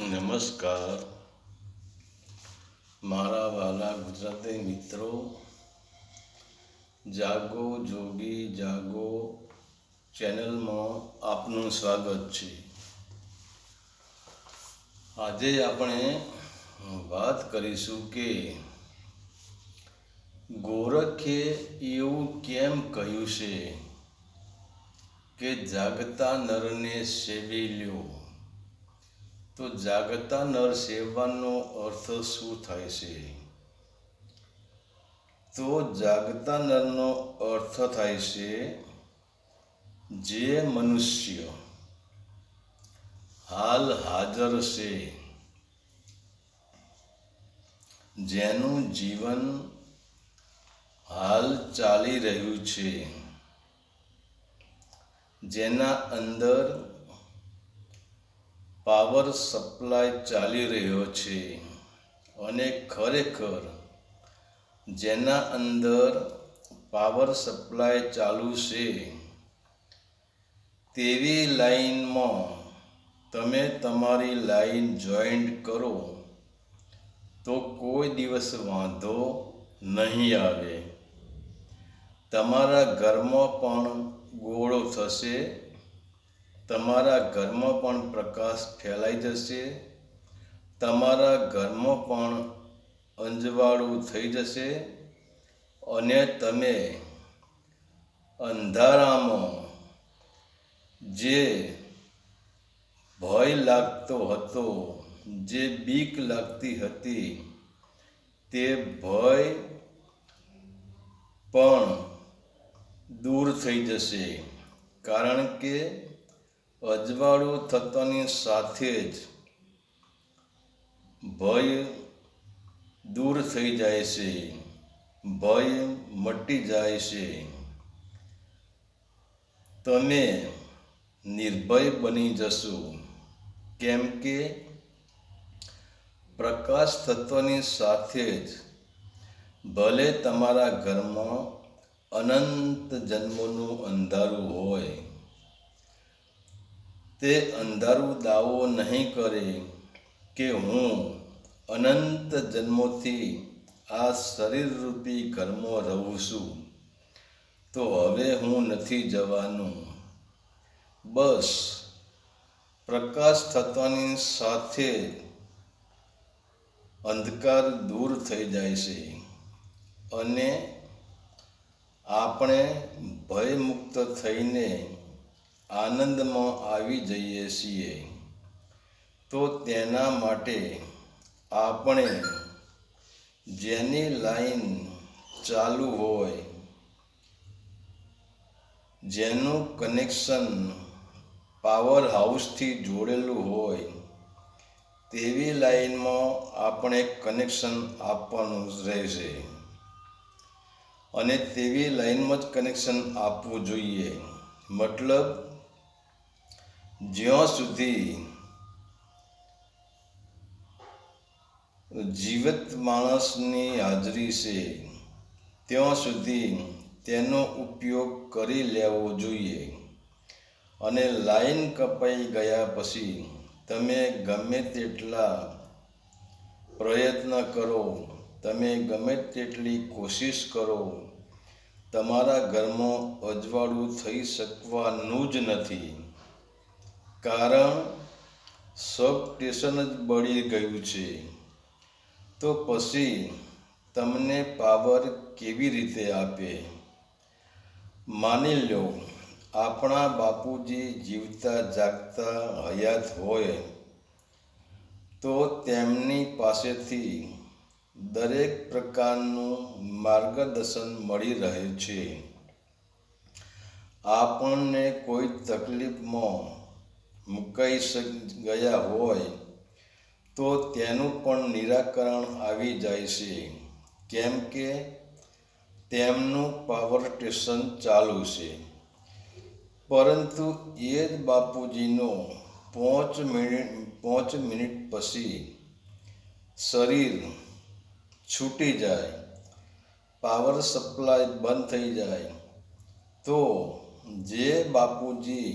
નમસ્કાર. મારા વાલા ગુજરાતી મિત્રો, જાગો જોગી, જાગો ચેનલમાં આપનું સ્વાગત છે. આજે આપણે વાત કરીશું કે ગોરખે એવું કેમ કહ્યું છે કે જાગતા નરને સેવી લ્યો? તો જાગતા નર સેવવાનો અર્થ શું થાય છે? તો જાગતા નરનો અર્થ થાય છે, જે મનુષ્ય હાલ હાજર છે, જેનું જીવન હાલ ચાલી રહ્યું છે, જેના અંદર પાવર સપ્લાય ચાલી રહ્યો છે અને ખરેખર જેના અંદર પાવર સપ્લાય ચાલુ છે તેવી લાઈનમાં તમે તમારી લાઈન જોઈન્ટ કરો તો કોઈ દિવસ વાંધો નહીં આવે. તમારા ઘરમાં પણ ગોળો થશે તમારા ઘરમાં પણ પ્રકાશ ફેલાઈ જશે. તમારા ઘરમાં પણ અંજવાળું થઈ જશે. અને તમે અંધારામાં જે ભય લાગતો હતો, જે બીક લાગતી હતી, તે ભય પણ દૂર થઈ જશે. કારણ કે અજવાળું થતાની સાથે જ ભય દૂર થઈ જાય છે. ભય મટી જાય છે. તમે નિર્ભય બની જશો. કેમ કે પ્રકાશ તત્વની સાથે જ ભલે તમારા ઘરમાં અનંત જન્મોનું અંધારું હોય તે અંધારું દાવો નહીં કરે કે હું અનંત જન્મોથી આ શરીરરૂપી ઘરમાં રહું છું. તો હવે હું નથી જવાનું. બસ પ્રકાશ થતાની સાથે અંધકાર દૂર થઈ જાય છે અને આપણે ભયમુક્ત થઈને આનંદમાં આવી જઈએ છીએ. તો તેના માટે આપણે જેની લાઈન ચાલુ હોય, જેનું કનેક્શન પાવર હાઉસથી જોડેલું હોય, તેવી લાઈનમાં આપણે કનેક્શન આપવાનું રહેશે. અને તેવી લાઈનમાં જ કનેક્શન આપવું જોઈએ. મતલબ જ્યાં સુધી જીવત માણસની હાજરી છે, ત્યાં સુધી તેનો ઉપયોગ કરી લેવો જોઈએ. અને લાઈન કપાઈ ગયા પછી તમે ગમે તેટલા પ્રયત્ન કરો, તમે ગમે તેટલી કોશિશ કરો, તમારા ઘરમાં અજવાળું થઈ શકવાનું જ નથી. કારણ સબ સ્ટેશન જ બળી ગયું છે. તો પછી તમને પાવર કેવી રીતે આપે? માની લો, આપણા બાપુજી જીવતા જાગતા હયાત હોય, તો તેમની પાસેથી દરેક પ્રકારનું માર્ગદર્શન મળી રહે છે. આપણને કોઈ તકલીફમાં મુકાઈ ગયા હોય તો તેનું પણ નિરાકરણ આવી જાય છે. કેમ કે તેમનું પાવર સ્ટેશન ચાલુ છે. પરંતુ એ જ બાપુજીનો પાંચ મિનિટ પાંચ મિનિટ પછી શરીર છૂટી જાય પાવર સપ્લાય બંધ થઈ જાય, તો જે બાપુજી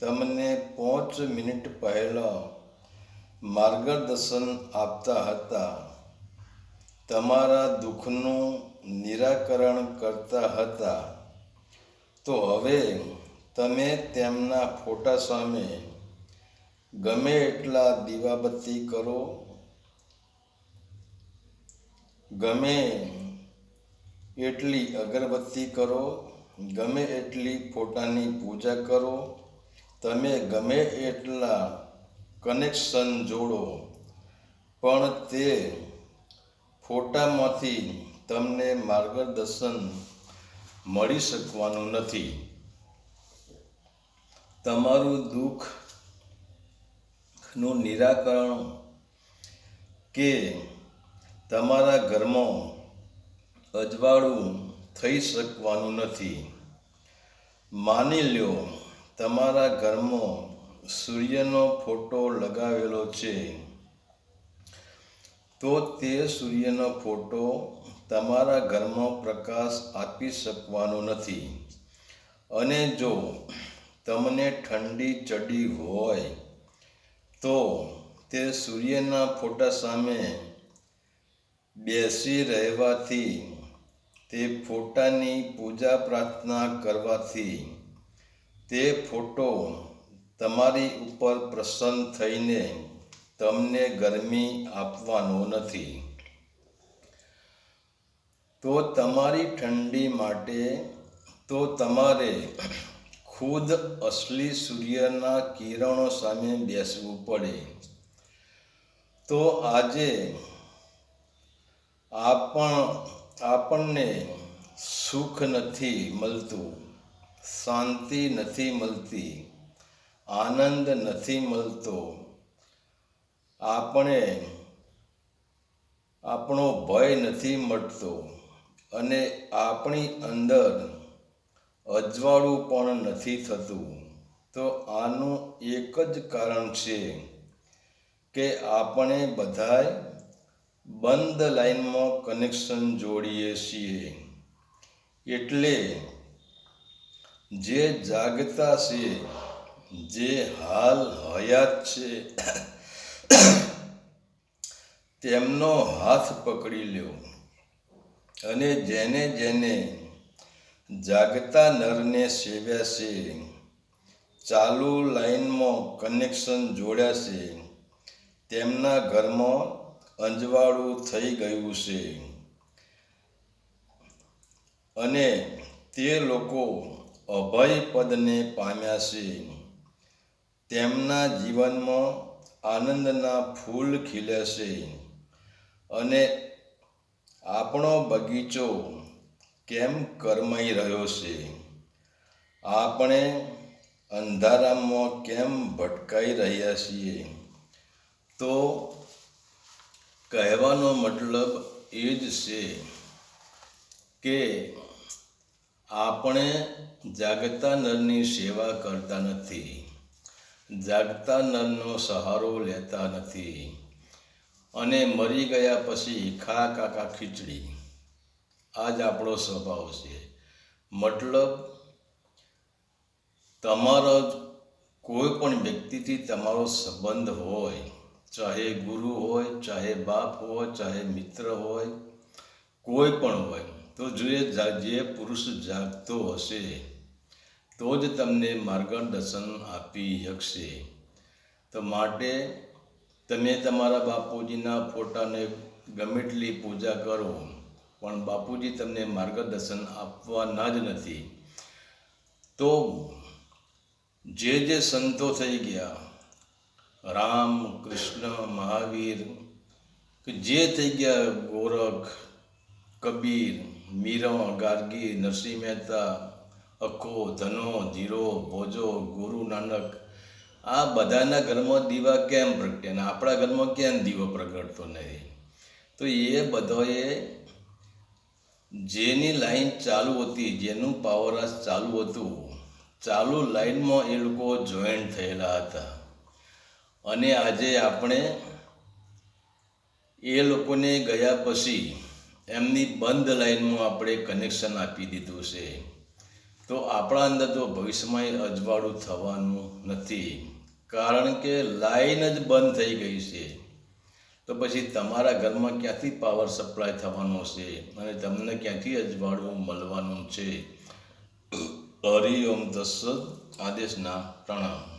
તમને પાંચ મિનિટ પહેલાં માર્ગદર્શન આપતા હતા. તમારા દુઃખનું નિરાકરણ કરતા હતા. તો હવે તમે તેમના ફોટા સામે ગમે એટલા દીવાબત્તી કરો. ગમે એટલી અગરબત્તી કરો. ગમે એટલી ફોટાની પૂજા કરો. તમે ગમે એટલા કનેક્શન જોડો, પણ તે ફોટામાંથી તમને માર્ગદર્શન મળી શકવાનું નથી. તમારું દુઃખનું નિરાકરણ કે તમારા ઘરમાં અજવાળું થઈ શકવાનું નથી. માની લ્યો તમારા ઘરમાં સૂર્યનો ફોટો લગાવેલો છે, તો તે સૂર્યનો ફોટો તમારા ઘરમાં પ્રકાશ આપી શકવાનો નથી. અને જો તમને ઠંડી ચડી હોય, તો તે સૂર્યના ફોટા સામે બેસી રહેવાથી, તે ફોટાની પૂજા પ્રાર્થના કરવાથી તે ફોટો તમારી ઉપર પ્રસન્ન થઈને તમને ગરમી આપવાનો નથી. તો તમારી ઠંડી માટે તો તમારે ખુદ અસલી સૂર્યના કિરણો સામે બેસવું પડે. તો આજે આપણ, આપણને સુખ નથી મળતું. શાંતિ નથી મળતી, આનંદ નથી મળતો. આપણે આપણો ભય નથી મળતો અને આપણી અંદર અજવાળું પણ નથી થતું. તો આનું એક જ કારણ છે કે આપણે બધાય બંધ લાઈનમાં કનેક્શન જોડીએ છીએ. એટલે જે જાગતા છે, જે હાલ હયાત છે, તેમનો હાથ પકડી લ્યો અને જેને જેને જાગતા નરને સેવ્યા છે, ચાલુ લાઈનમાં કનેક્શન જોડ્યા છે, તેમના ઘરમાં અંજવાળું થઈ ગયું છે. અને તે લોકો અભય પદને પામ્યા છે તેમના જીવનમાં આનંદના ફૂલ ખીલે છે અને આપણો બગીચો કેમ કરમાઈ રહ્યો છે? આપણે અંધારામાં કેમ ભટકાઈ રહ્યા છીએ? તો કહેવાનો મતલબ એ જ છે કે આપણે જાગતા નરની સેવા કરતા નથી. જાગતા નરનો સહારો લેતા નથી. અને મરી ગયા પછી ખા કાકા ખીચડી. આ જ આપણો સ્વભાવ છે. મતલબ, તમારો કોઈ પણ વ્યક્તિથી તમારો સંબંધ હોય, ચાહે ગુરુ હોય, ચાહે બાપ હોય, ચાહે મિત્ર હોય, કોઈ પણ હોય તો જે જે પુરુષ જાગતો હશે, તો જ તમને માર્ગદર્શન આપી શકશે. તો માટે તમે તમારા બાપુજીના ફોટાને ગમે એટલી પૂજા કરો, પણ બાપુજી તમને માર્ગદર્શન આપવાના જ નથી. તો જે જે સંતો થઈ ગયા, રામ, કૃષ્ણ, મહાવીર, કે જે થઈ ગયા ગોરખ, કબીર મીરા ગાર્ગી, નરસિંહ મહેતા, અખો, ધનો, ધીરો, ભોજો, ગુરુ નાનક, આ બધાના ઘરમાં દીવા કેમ પ્રગટે અને આપણા ઘરમાં કેમ દીવો પ્રગટતો નથી તો એ બધાએ જેની લાઈન ચાલુ હતી, જેનું પાવરહાઉસ ચાલુ હતું, ચાલુ લાઈનમાં એ લોકો જોઈન્ટ થયેલા હતા. અને આજે આપણે એ લોકોને ગયા પછી એમની બંધ લાઈનમાં આપણે કનેક્શન આપી દીધું છે. તો આપણા અંદર તો ભવિષ્યમાં અજવાળું થવાનું નથી. કારણ કે લાઈન જ બંધ થઈ ગઈ છે. તો પછી તમારા ઘરમાં ક્યાંથી પાવર સપ્લાય થવાનો છે? અને તમને ક્યાંથી અજવાળું મળવાનું છે? હરિ ઓમ દસ આદેશના પ્રણામ.